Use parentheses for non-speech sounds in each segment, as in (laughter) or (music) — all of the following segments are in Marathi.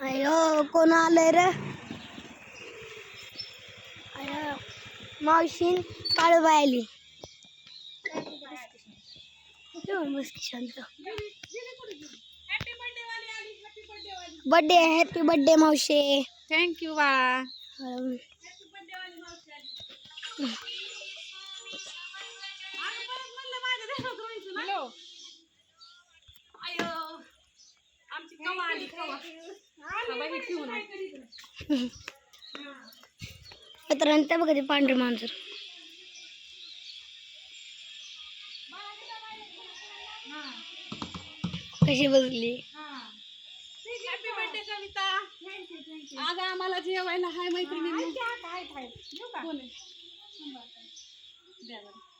अयो कोण आलंय रे? अयो मावशीन काळूबाई आली येऊन बस की शांत बर्थडे हॅपी बर्थडे मावशी थँक्यू बाळा अं, हॅलो। अयो आमची कवा आली कवा कवा ही ठेवून आहे. मित्रांनो ते बघा ते पांढरे मांजर. कशी बसली हॅपी बर्थडे कविता. आज आम्हाला जेवायला हाय मैत्रिणी.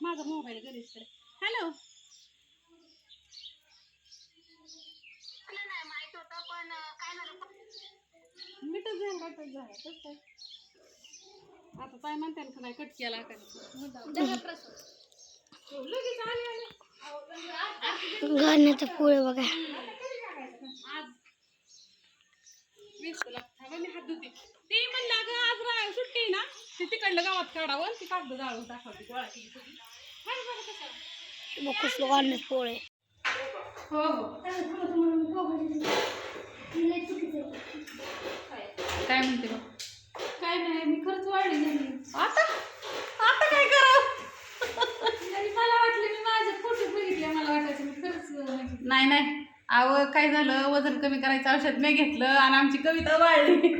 माझा मोबाईल घरीच तर हॅलो मीठच झालं वाटत झालं कसं काय आता काय म्हणते ना काय कट केला का लगेच आले आले गाण्याचं पोळे बघा आज वीस तुला थांबा मी हात धुते ते म्हणलं अगं आज रा सुट्टी आहे ना ते तिकडलं गावात काढावं ती कागद जाळून दाखवते गोळा केली सगळी. हाय बरं कसं? बघ कसलं गाण्याचं पोळे हो हो काय म्हणते मग काय नाही मी खर्च वाढली आता? आता काय करावं? मला वाटलं मी माझे फोटो बघितले मला वाटायचं मी खरंच नाही नाही. अव काय झालं? वजन कमी करायचं औषध मी घेतलं आणि आमची कविता वाढली.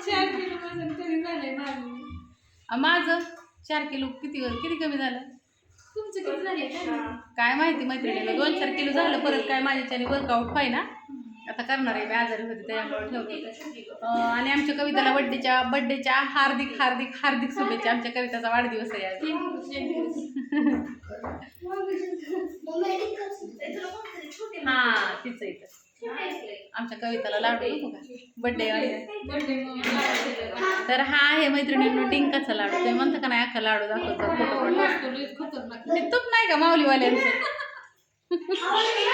चार किलो वजन कमी झालंय माझं. माझं? चार किलो किती किती कमी झालं? तुमचं किती झाले काय माहिती मैत्रिणीला? दोन चार किलो झालं परत काय माझ्याच्याने वर्कआउट व्हाय ना आता करणार आहे मी आजारी होते त्यामुळे ठेवते. आणि आमच्या कविताला बड्डेच्या बड्डेच्या हार्दिक हार्दिक हार्दिक शुभेच्छा. आमच्या कविताचा वाढदिवस आहे आज. हा तिच इथं. आमच्या कविताला लाडू नको का? बड्डे तर हा आहे मैत्रिणींनो डिंकाचा लाडू. तुम्ही म्हणता का नाही अख्खा लाडू दाखवतो. फोटो ते तूप नाही का माऊलीवाल्यांचं? (laughs)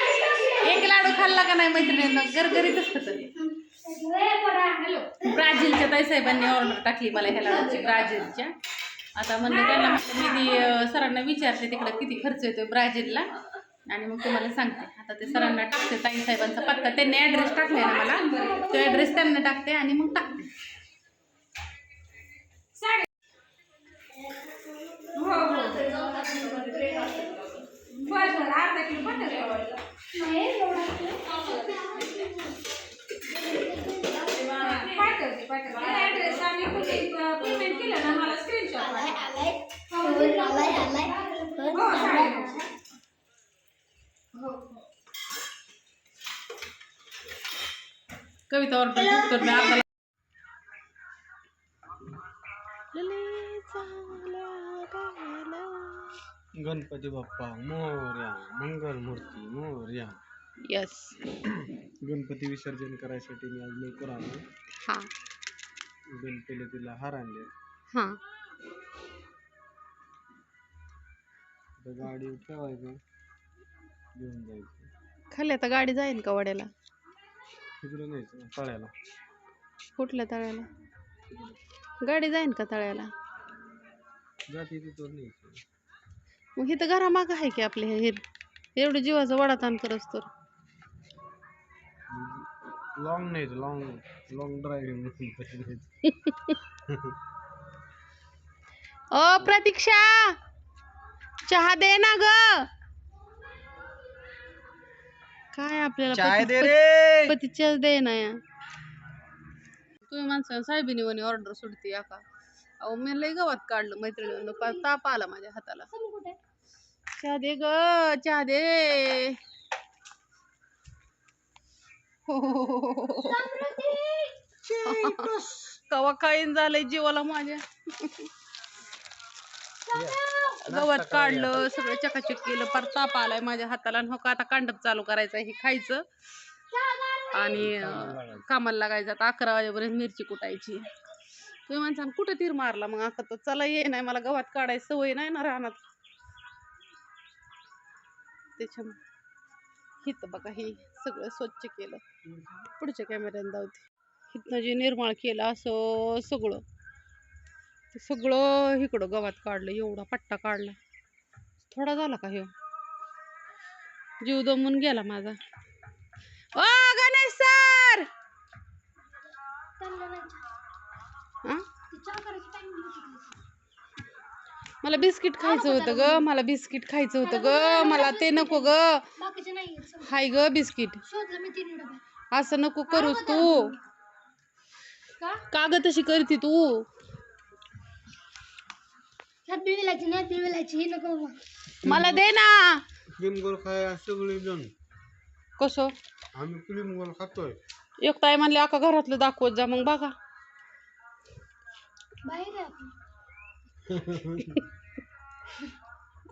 एक लाडू खाल्ला का नाही मैत्रिणींना? गरगरीतच होतं ब्राझीलच्या ताईसाहेबांनी ऑर्डर टाकली मला ह्या लाडूची ब्राझीलच्या. आता म्हणलं त्यांना म्हटलं मी ती सरांना विचारते तिकडं किती खर्च येतोय ब्राझीलला. आणि मग तुम्हाला सांगते. आता ते सरांना टाकते ताईसाहेबांचा पत्ता. त्यांनी ॲड्रेस टाकलाय ना मला. तो ॲड्रेस त्यांना टाकते आणि मग टाकते. ऑर्डर कर मी गणपती बाप्पा मोर्या मंगलमूर्ती मोर्या. यस गणपती विसर्जन करायसाठी मी आज लवकर आलो. हां. गणपतीला तिला हार आणले. हां. गाडी ठेवायचं घेऊन जायचं. खाली आता गाडी जाईल का वड्याला? तिकडे तळ्याला. कुठल्या तळ्याला? गाडी जाईन का तळ्याला? जाती तिथं न्यायचं मग इथं घरामागं आहे की आपले हे? एवढं जीवाचं वडाताण करस तर लॉंग न्यायचं लॉंग लॉंग ड्रायव्हिंग ओ प्रतीक्षा! चहा दे ना ग! काय आपल्याला चाय पती- दे रे. पती दे ना या. तुम्ही माणसं साहेबीनी म्हणे ऑर्डर सुटते या का? अहो मी लय गवात काढलं मैत्रिणीनं. पार ताप आला माझ्या हाताला. चहा दे ग चहा दे. (laughs) कवा खाईन झालंय जीवाला माझ्या. गवत काढलं सगळं चकाचक केलं पार ताप आलाय माझ्या हाताला. आणि हो का आता कांडप चालू करायचं हे खायचं. आणि कामाला लागायचं. आता अकरा वाजेपर्यंत मिरची कुटायची. तुम्ही म्हणता कुठं तीर मारला? मग आता तर चला ये नाही मला गव्हात काढायची सवय नाही ना रानात. त्याच्यामुळे इथं बघा हे सगळं स्वच्छ केलं. पुढच्या कॅमेऱ्याने धावते इथनं जे निर्माळ केलं असं सगळं. ते सगळं इकडं गवात काढलं एवढा पट्टा काढला. थोडा झाला का ह्यो जीव दमून गेला माझा. ओ गणेश सर! हा मला बिस्किट खायचं होतं ग मला बिस्किट खायचं होतं ग मला ते नको ग. हाय ग बिस्किट. असं नको करूस तू. का ग तशी करते तू? नाही ही नको मग. मला दे ना. क्रीम गोल खाय सगळे जण. कसं? आम्ही क्रीम गोल खातोय. एक ताई म्हणले अका घरातलं दाखवत जा मग बघा. बाहेर आहे आपण. (laughs)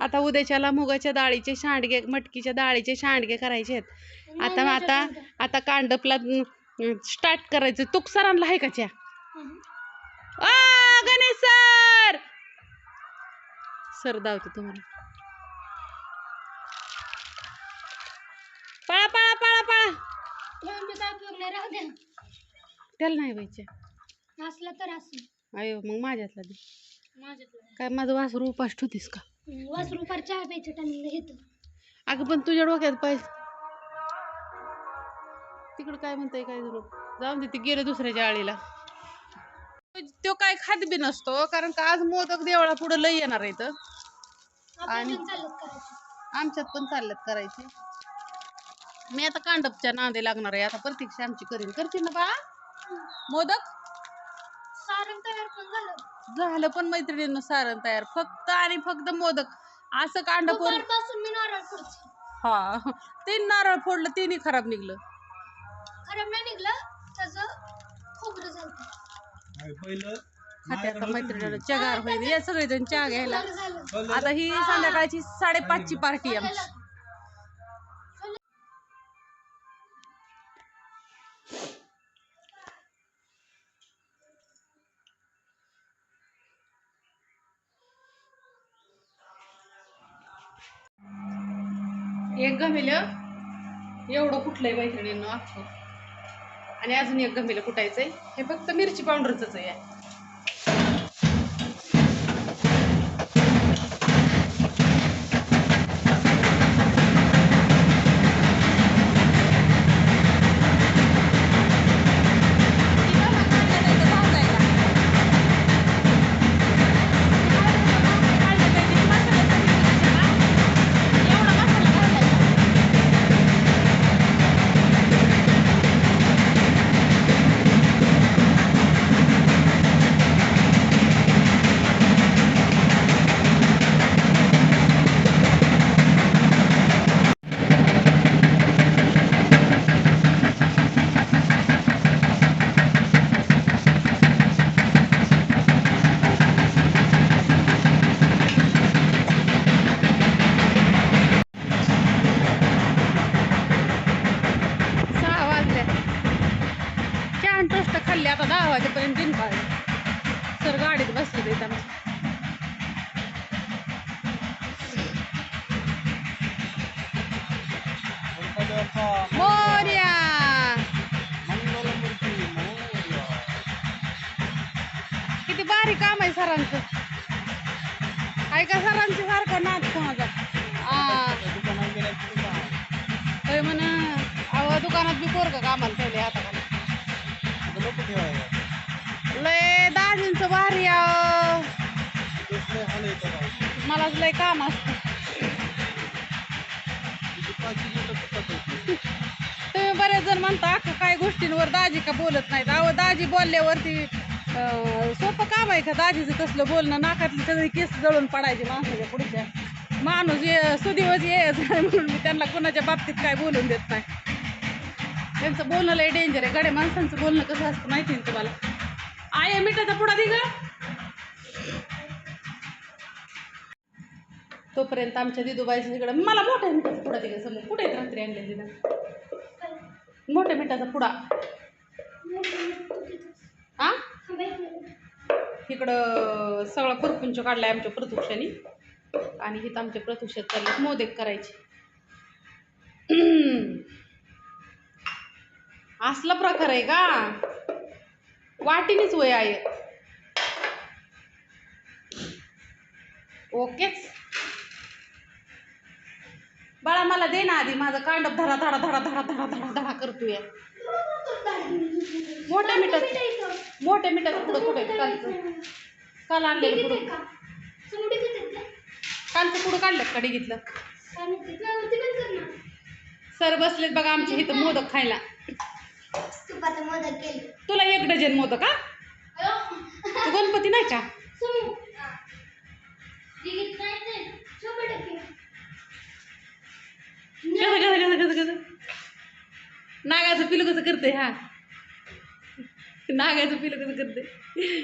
आता उद्याच्याला मुगाच्या डाळीचे सांडगे मटकीच्या डाळीचे सांडगे करायचे आहेत. आता आता आता कांडपला स्टार्ट करायचं. तुक सरांना आहे का च्या? आ गणेश सर! सर धावते तुम्हाला. पळा पळा पळा पळा. त्याला नाही व्हायच्या असला तर असं अयो मग माझ्यातला दे. काय माझं वासरू उपास ठेवतीस का? वास रुपये चहा प्यायच्या टायमिंगला अगं पण तुझ्या डोक्यात पैसे तिकडं काय म्हणताय काय जाऊन दे ते गेले दुसऱ्याच्या आळीला. काय खात बी नसतो कारण का आज मोदक देवळा पुढे लई येणार आहे तर आणि- आमच्यात पण चालल्यात करायचे. मी आता कांडपच्या नांदे लागणार आहे आता प्रतीक्षा आमची करीन. करते ना बाळा? मोदक? सारण तयार पण झालं. झालं पण मैत्रिणींनो सारण तयार. फक्त आणि फक्त मोदक. असं कांड करून दुपारपासून मी नारळ फोडते. हा. तीन नारळ फोडलं तिन्ही खराब निघलं. खराब नाही निघलं त्याचं खोबरं झालं. खाते आता मैत्रिणीला चगार होईल या सगळेजण चहा घ्यायला. आता ही संध्याकाळची साडेपाचची पार्टी आहे आमची. एक गमेलं. एवढं कुठलंय मैत्रिणींनो अख्खं आणि अजून एक गंभीला कुटायचं आहे हे फक्त मिरची पावडरचंच आहे. मोर्या. किती भारी काम आहे सरांचं. ऐका का सरांचं सारखं नाच कोणाचा? आ, म्हण दुकानात बी पोरग कामाला ठेवले आता लय दाजींचं भारी अहो. मलाच लय काम असतं. तुम्ही बरेच जण म्हणता अख्खा काय गोष्टींवर दाजी का बोलत नाहीत? अहो दाजी बोलल्यावरती अं, सोपं काम आहे का दाजीचं कसलं बोलणं? नाकातली सगळी केस जळून पडायची माणसाच्या पुढच्या. माणूस ये सुदिवस येच म्हणून मी त्यांना कोणाच्या बाबतीत काय बोलून देत नाही. त्यांचं बोलणं लय डेंजर आहे. गडे माणसांचं बोलणं कसं असतं माहिती आहे ना तुम्हाला? आय मिठाचा पुढा दे ग. तोपर्यंत आमच्या दिदूबाईचं तिकडं मला मोठ्या मिठाचा पुडा तिकडे ग समोर कुठे आहेत रात्री आणले ना मोठ्या मिठाचा पुडा. हा इकडं सगळा परपुंच काढलाय आमच्या प्रतुक्षाने आणि इथं आमच्या प्रतुक्षात चालले मोदक करायचे. असला प्रकार आहे का? वाटीनेच वय आहे. ओकेच? बाळा मला दे ना आधी. माझं कांडप धडा धडा धडा धडा धडा धडा धडा करतोय. मोठ्या मिठात मोठ्या मिठाचं पुढं कुठे कालचं काल आणलेलं पुढं. कालचं पुढं काढलं का डिगीतलं? सर बसलेत बघा आमच्या इथं मोदक खायला. तुला एक डझन मोदक का तू गणपती नाही का? कसं कसं कसं कसं कसं? नागाचं पिलू कसं करते हा? नागाचं पिलू कसं करते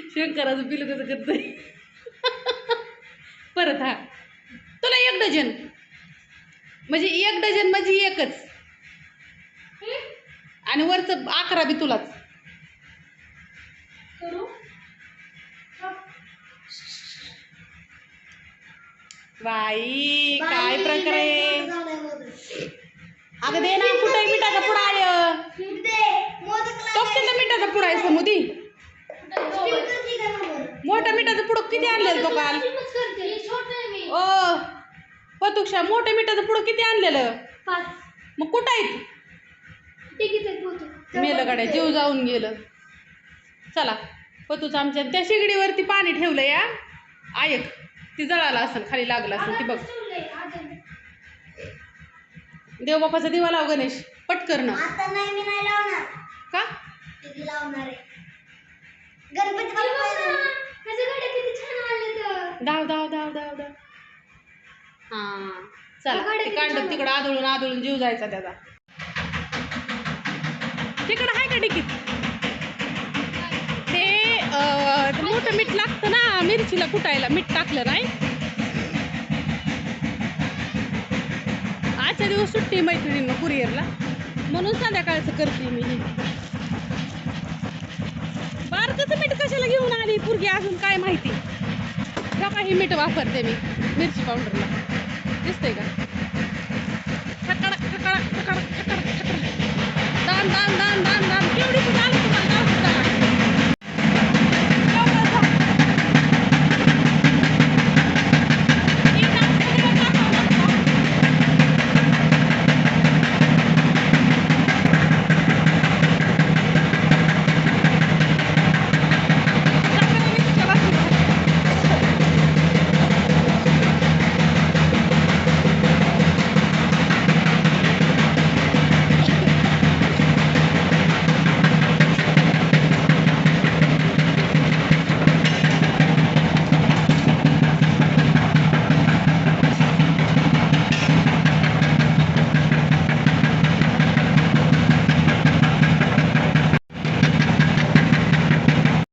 शंकराचं पिलू कसं करते परत हा. तुला एक डझन. म्हणजे एक डझन म्हणजे एकच. आणि वरचं अकरा बी तुलाच. बाई काय प्रकार आहे? अगं दे ना कुठे मिठाचा पुडा मोदक टोपतेला मिठाचा पुडा आहे समोदी? मोठा मिठाचं पुडं किती आणलेलं तो काल? ओ पतुक्षा मोठ्या मिठाचं पुडं किती आणलेलं? मग कुठं आहेत? मेलं गाड्या जीव जाऊन गेलं. चला पतूच आमच्या त्या शिगडीवरती पाणी ठेवलं या. ऐक. ती जळाला असेल खाली लागला असेल ती बघ. देवबापाचा दिवा लाव गणेश. पटकन आता नाही मी नाही लावणार. का? किती लावणार आहे? गणपती बाप्पा माझ्या गाड्या किती छान आले तर. धाव धाव धाव धाव धाव. हा चला. कांड तिकडं आदळून आदळून जीव जायचा त्याचा. तिकडं आहे का डिकीत? मोठं मीठ लागतं ना मिरचीला कुटायला मीठ टाकलं नाही. आजच्या दिवस सुट्टी मैत्रिणींना कुरिअरला. म्हणून संध्याकाळचं करते मी हे. बारकचं मीठ कशाला घेऊन आली पुरगी अजून काय माहिती? का काही मीठ वापरते मी? मिरची पावडरला. दिसतंय का?